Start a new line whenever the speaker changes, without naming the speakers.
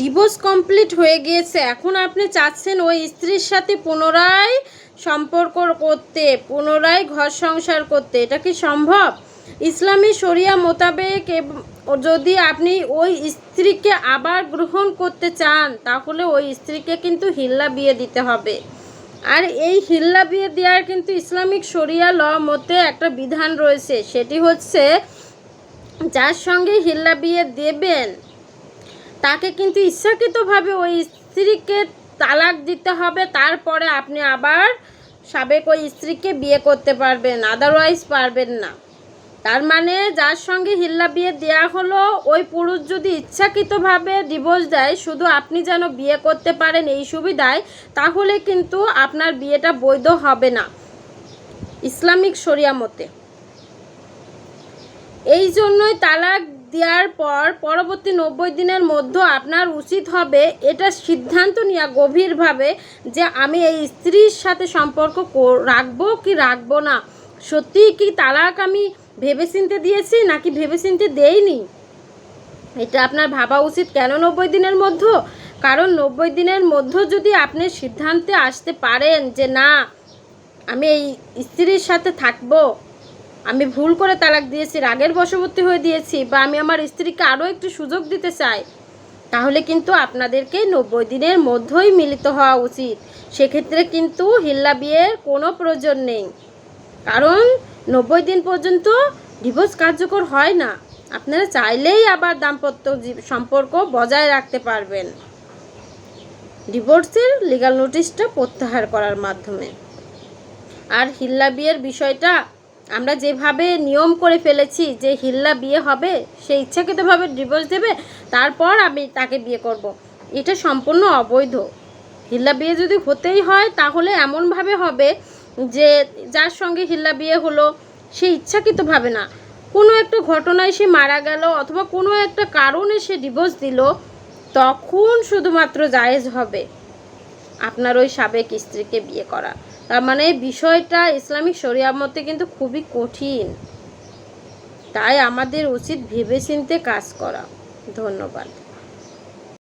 Divorce complete হয়ে গিয়েছে। এখন আপনি চাচ্ছেন ওই স্ত্রীর সাথে পুনরায় সম্পর্ক করতে, পুনরায় ঘর সংসার করতে। এটা কি সম্ভব? ইসলামী শরিয়া মোতাবেক যদি আপনি ওই স্ত্রীকে আবার গ্রহণ করতে চান, তাহলে ওই স্ত্রীকে কিন্তু হিল্লা বিয়ে দিতে হবে। আর এই হিল্লা বিয়ে দেওয়ার কিন্তু ইসলামিক শরিয়া ল মতে একটা বিধান রয়েছে। সেটি হচ্ছে, যার সঙ্গে হিল্লা বিয়ে দেবেন তাকে কিন্তু ইচ্ছাকৃতভাবে ওই স্ত্রীকে তালাক দিতে হবে, তারপরে আপনি আবার সাবেক ওই স্ত্রীকে বিয়ে করতে পারবেন আদারওয়াইজ পারবেন না। তার মানে যার সঙ্গে হিল্লা বিয়ে দেয়া হলো, ওই পুরুষ যদি ইচ্ছাকৃতভাবে ডিভোর্স দেয়, শুধু আপনি যেন বিয়ে করতে পারেন এই সুবিধায়, তাহলে কিন্তু আপনার বিয়েটা বৈধ হবে না। ইসলামিক শরিয়া মতে। এই জন্যই তালাক দেওয়ার পর পরবর্তী নব্বই দিনের মধ্যে আপনার উচিত হবে এটা সিদ্ধান্ত নেওয়া গভীরভাবে যে আমি এই স্ত্রীর সাথে সম্পর্ক রাখব কি রাখব না। সত্যিই কি তালাক আমি ভেবেচিন্তে দিয়েছি নাকি ভেবেচিন্তে দেইনি? এটা আপনার ভাবা উচিত কেন নব্বই দিনের মধ্যে? কারণ নব্বই দিনের মধ্যে যদি আপনি সিদ্ধান্তে আসতে পারেন যে না, আমি এই স্ত্রীর সাথে থাকব আমি ভুল করে তালাক দিয়েছি, রাগের বশবর্তী হয়ে দিয়েছি বা আমি আমার স্ত্রীকে আরও একটু সুযোগ দিতে চাই, তাহলে কিন্তু আপনাদেরকে নব্বই দিনের মধ্যেই মিলিত হওয়া উচিত। সেক্ষেত্রে কিন্তু হিল্লা বিয়ের কোনো প্রয়োজন নেই। কারণ নব্বই দিন পর্যন্ত ডিভোর্স কার্যকর হয় না। আপনারা চাইলেই আবার দাম্পত্য সম্পর্ক বজায় রাখতে পারবেন। ডিভোর্সের লিগাল নোটিশটা প্রত্যাহার করার মাধ্যমে। আর হিল্লা বিয়ের বিষয়টা আমরা যেভাবে নিয়ম করে ফেলেছি যে হিল্লা বিয়ে হবে, সে ইচ্ছাকৃতভাবে ডিভোর্স দেবে, তারপর আমি তাকে বিয়ে করব। এটা সম্পূর্ণ অবৈধ। হিল্লা বিয়ে যদি হতেই হয়, তাহলে এমনভাবে হবে যে যার সঙ্গে হিল্লা বিয়ে হলো, সে ইচ্ছাকৃতভাবে না। কোনো একটা ঘটনায় সে মারা গেল অথবা কোনো একটা কারণে সে ডিভোর্স দিল, তখন শুধুমাত্র জায়েজ হবে আপনার ওই সাবেক স্ত্রীকে বিয়ে করা। তার মানে বিষয়টা ইসলামিক শরিয়া মতে কিন্তু খুবই কঠিন। তাই আমাদের উচিত ভেবেচিন্তে কাজ করা। ধন্যবাদ।